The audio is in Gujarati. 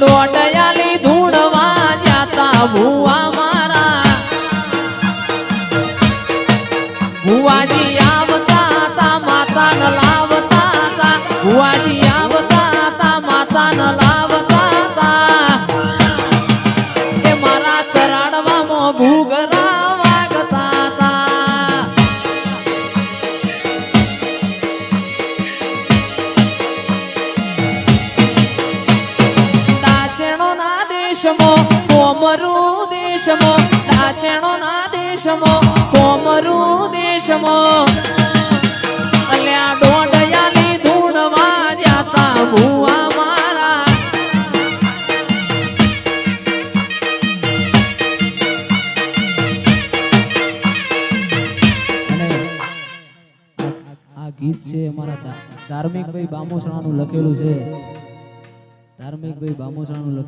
દોડયાલી ધૂણવા જાતા ભુવા મારા. ભુવાજી આવતા તા માતા ન લાવતા તા. ભુવાજી દેશમાં, કોમરુ દેશમો દાચેણો ના દેશમો, કોમરુ દેશમો. આ ગીત છે અમારા ધાર્મિક ભાઈ બામોસણાનું લખેલું છે. ધાર્મિક ભાઈ બામોસણાનું લખેલું